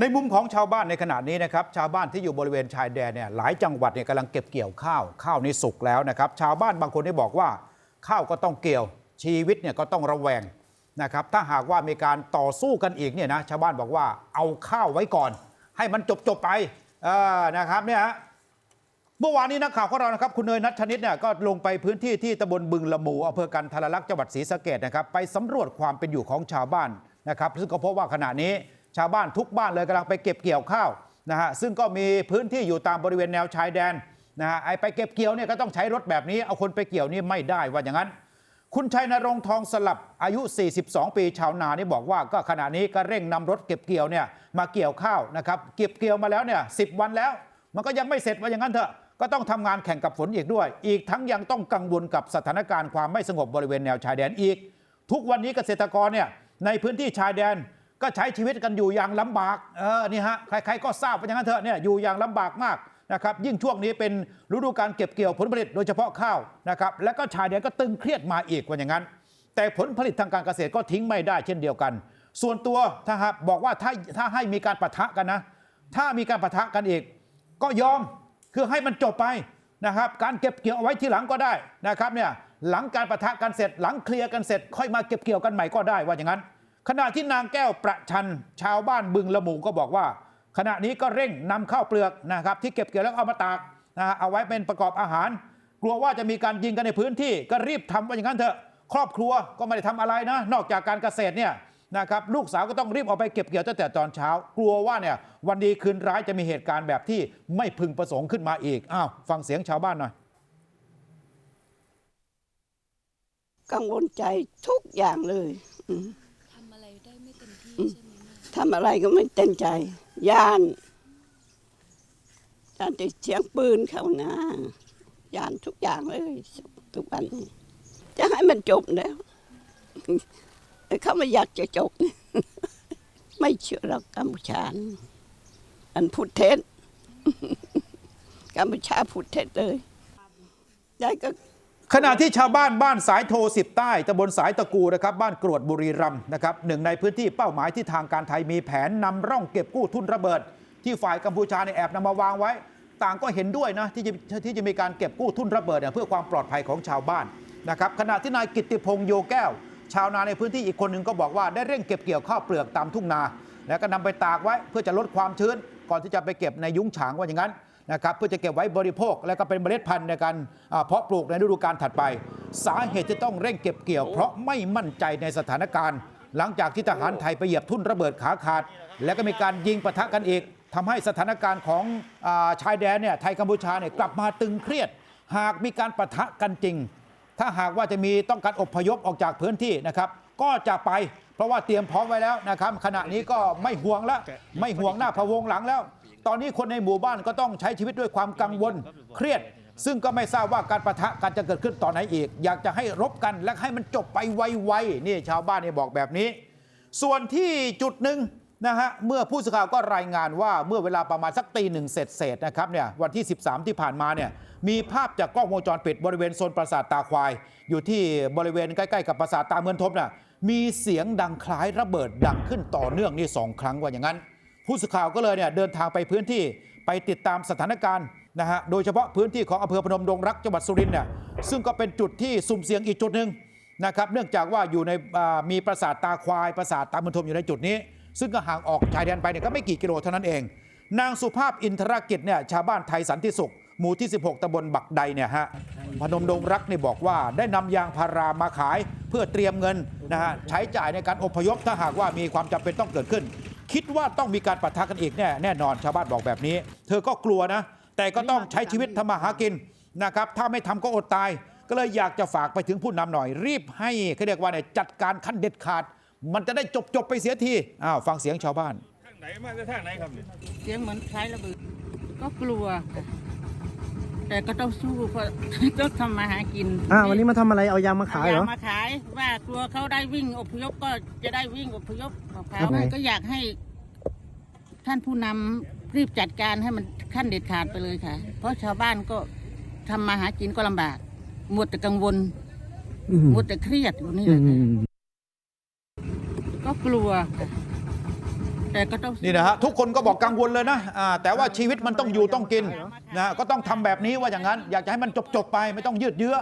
ในมุมของชาวบ้านในขณะนี้นะครับชาวบ้านที่อยู่บริเวณชายแดนเนี่ยหลายจังหวัดเนี่ยกำลังเก็บเกี่ยวข้าวข้าวนี่สุกแล้วนะครับ ชาวบ้านบางคนได้บอกว่า ข้าวก็ต้องเกี่ยว ชีวิตเนี่ยก็ต้องระแวงนะครับถ้าหากว่ามีการต่อสู้กันอีกเนี่ยนะชาวบ้านบอกว่าเอาข้าวไว้ก่อน ให้มันจบจบไปนะครับเนี่ยฮะเมื่อวานนี้นักข่าวของเรานะครับคุณเนยนัทชนิดเนี่ยก็ลงไปพื้นที่ที่ตำบลบึงละหมูอำเภอกันทรลักษณ์จังหวัดศรีสะเกดนะครับไปสำรวจความเป็นอยู่ของชาวบ้านนะครับ ซึ่งก็พบว่าขณะนี้ ชาวบ้านทุกบ้านเลยกำลังไปเก็บเกี่ยวข้าวนะฮะซึ่งก็มีพื้นที่อยู่ตามบริเวณแนวชายแดนนะฮะไอไปเก็บเกี่ยวเนี่ยก็ต้องใช้รถแบบนี้เอาคนไปเกี่ยวนี่ไม่ได้ว่าอย่างนั้น คุณชัยนรงค์ทองสลับอายุ 42 ปีชาวนานี่บอกว่าก็ขณะนี้ก็เร่งนำรถเก็บเกี่ยวเนี่ยมาเกี่ยวข้าวนะครับเก็บเกี่ยวมาแล้วเนี่ยสิวันแล้ว มันก็ยังไม่เสร็จว่าอย่างนั้นเถอะก็ต้องทำงานแข่งกับฝนอีกด้วย อีกทั้งยังต้องกังวลกับสถานการณ์ความไม่สงบบริเวณแนวชายแดนอีก ทุกวันนี้เกษตรกรเนี่ยในพื้นที่ชายแดน ก็ใช้ชีวิตกันอยู่อย่างลำบากเออนี่ฮะใครๆก็ทราบว่าอย่างนั้นเถอะเนี่ยอยู่อย่างลำบากมากนะครับยิ่งช่วงนี้เป็นฤดูการเก็บเกี่ยวผลผลิตโดยเฉพาะข้าวนะครับแล้วก็ชายแดนก็ตึงเครียดมาอีกว่าอย่างนั้น แต่ผลผลิตทางการเกษตรก็ทิ้งไม่ได้เช่นเดียวกัน ส่วนตัวถ้าหากบอกว่าถ้าถ้าให้มีการปะทะกันนะ ถ้ามีการปะทะกันอีก ก็ยอมคือให้มันจบไปนะครับการเก็บเกี่ยวเอาไว้ทีหลังก็ได้นะครับเนี่ยหลังการปะทะกันเสร็จหลังเคลียร์กันเสร็จ ค่อยมาเก็บเกี่ยวกันใหม่ก็ได้ว่าอย่างนั้น ขณะที่นางแก้วประชัน ชาวบ้านบึงละหมูก็บอกว่า ขณะนี้ก็เร่งนำข้าวเปลือกนะครับที่เก็บเกี่ยวแล้วเอามาตากนะเอาไว้เป็นประกอบอาหาร กลัวว่าจะมีการยิงกันในพื้นที่ก็รีบทำว่าอย่างนั้นเถอะ ครอบครัวก็ไม่ได้ทำอะไรนะ นอกจากการเกษตรเนี่ยนะครับลูกสาวก็ต้องรีบเอาไปเก็บเกี่ยวตั้งแต่ตอนเช้า กลัวว่าเนี่ยวันดีคืนร้ายจะมีเหตุการณ์แบบที่ไม่พึงประสงค์ขึ้นมาอีกอ้าวฟังเสียงชาวบ้านหน่อยกังวลใจทุกอย่างเลย ทำอะไรก็ไม่เต็มใจ ย่านย่านติดเสียงปืนเขานะย่านทุกอย่างเลย ทุกวันจะให้มันจบแล้วเขาไม่อยากจะจบ ไม่เชื่อหรอกกัมพูชานอันพูดเท็จกัมพูชาพูดเท็จเลยยายก็ ขณะที่ชาวบ้านบ้านสายโทสิบใต้ตำบลสายตะกูนะครับบ้านกรวดบุรีรัมย์นะครับหนึ่งในพื้นที่เป้าหมายที่ทางการไทยมีแผนนำร่องเก็บกู้ทุนระเบิด ที่ฝ่ายกัมพูชาในแอบนำมาวางไว้ ต่างก็เห็นด้วยนะที่จะที่จะมีการเก็บกู้ทุนระเบิดเพื่อความปลอดภัยของชาวบ้านนะครับขณะที่นายกิติพงษ์โยแก้ว ชาวนาในพื้นที่อีกคนหนึ่งก็บอกว่าได้เร่งเก็บเกี่ยวข้าวเปลือกตามทุ่งนา แล้วก็นำไปตากไว้เพื่อจะลดความชื้น ก่อนที่จะไปเก็บในยุ้งฉางว่าอย่างนั้น นะครับเพื่อจะเก็บไว้บริโภค และก็เป็นเมล็ดพันธุ์ในการเพาะปลูกในฤดูกาลถัดไป สาเหตุที่ต้องเร่งเก็บเกี่ยว เพราะไม่มั่นใจในสถานการณ์ หลังจากที่ทหารไทยไปเหยียบทุ่นระเบิดขาขาด แล้วก็มีการยิงปะทะกันอีกทำให้สถานการณ์ของอชายแดนเนี่ยไทยกัมพูชาเนี่ยกลับมาตึงเครียด หากมีการปะทะกันจริง ถ้าหากว่าจะมีต้องการอพยพออกจากพื้นที่นะครับ ก็จะไป เพราะว่าเตรียมพร้อมไว้แล้วนะครับ ขณะนี้ก็ไม่ห่วงแล้วไม่ห่วงหน้าพะวงหลังแล้ว ตอนนี้คนในหมู่บ้านก็ต้องใช้ชีวิตด้วยความกังวลเครียด ซึ่งก็ไม่ทราบว่าการประทะกันจะเกิดขึ้นตอนไหนอีก อยากจะให้รบกันและให้มันจบไปไวๆนี่ชาวบ้านเนี่ยบอกแบบนี้ ส่วนที่จุดหนึ่ง นะฮะเมื่อผู้สื่อข่าวก็รายงานว่าเมื่อเวลาประมาณสักตีหนึ่งเสร็จเศษๆนะครับเนี่ยวันที่ 13 ที่ผ่านมาเนี่ยมีภาพจากกล้องวงจรปิดบริเวณโซนปราสาทตาควาย อยู่ที่บริเวณใกล้ๆกับปราสาทตาเมืองทบน่ะมีเสียงดังคล้ายระเบิดดังขึ้นต่อเนื่องนี่สองครั้งว่าอย่างนั้น ผู้สื่อข่าวก็เลยเนี่ยเดินทางไปพื้นที่ไปติดตามสถานการณ์นะฮะโดยเฉพาะพื้นที่ของอำเภอพนมดงรักจังหวัดสุรินทร์เนี่ยซึ่งก็เป็นจุดที่สุ่มเสี่ยงอีกจุดหนึ่งนะครับเนื่องจากว่าอยู่ในมีปราสาทตาควายปราสาทตาเมุนทมอยู่ในจุดนี้ ซึ่งก็ห่างออกชายแดนไปเนี่ยก็ไม่กี่กิโลเท่านั้นเอง นางสุภาพอินทรกิจเนี่ยชาวบ้านไทยสันติสุขหมู่ที่ 16ตำบลบักใดเนี่ยฮะพนมดงรักเนี่ยบอกว่าได้นำยางพารามาขายเพื่อเตรียมเงินนะฮะใช้จ่ายในการอพยพถ้าหากว่ามีความจำเป็นต้องเกิดขึ้น คิดว่าต้องมีการปะทะกันอีกแน่แน่นอนชาวบ้านบอกแบบนี้ เธอก็กลัวนะ แต่ก็ต้องใช้ชีวิตทำมาหากินนะครับถ้าไม่ทำก็อดตาย ก็เลยอยากจะฝากไปถึงผู้นำหน่อย รีบให้เขาเรียกว่าเนี่ยจัดการขั้นเด็ดขาด มันจะได้จบจบๆไปเสียทีอ้าวฟังเสียงชาวบ้านทางไหนมาจะทางไหนครับเนี่ยเสียงเหมือนคล้ายระเบิดก็กลัวค่ะแต่ก็ต้องสู้เพราะ ต้องทำมาหากินอ่าวันนี้มาทำอะไรเอายางมาขายเหรอ เอมาขายว่ากลัวเขาได้วิ่งอพยพก็จะได้วิ่งอพยพกับเขาครับผม ก็อยากให้ ท่านผู้นำรีบจัดการให้มันขั้นเด็ดขาดไปเลยค่ะ เพราะชาวบ้านก็ทำมาหากินก็ลำบากหมดแต่กังวลอืมหมดแต่เครียดอยู่นี่แหอืละค่ะ ม ก็กลัวค่ะแต่ก็ต้องนี่นะฮะทุกคนก็บอกกังวลเลยนะอ่าแต่ว่าชีวิตมันต้องอยู่ต้องกินนะก็ต้องทำแบบนี้ว่าอย่างนั้น อยากจะให้มันจบๆไปไม่ต้องยืดเยื้อ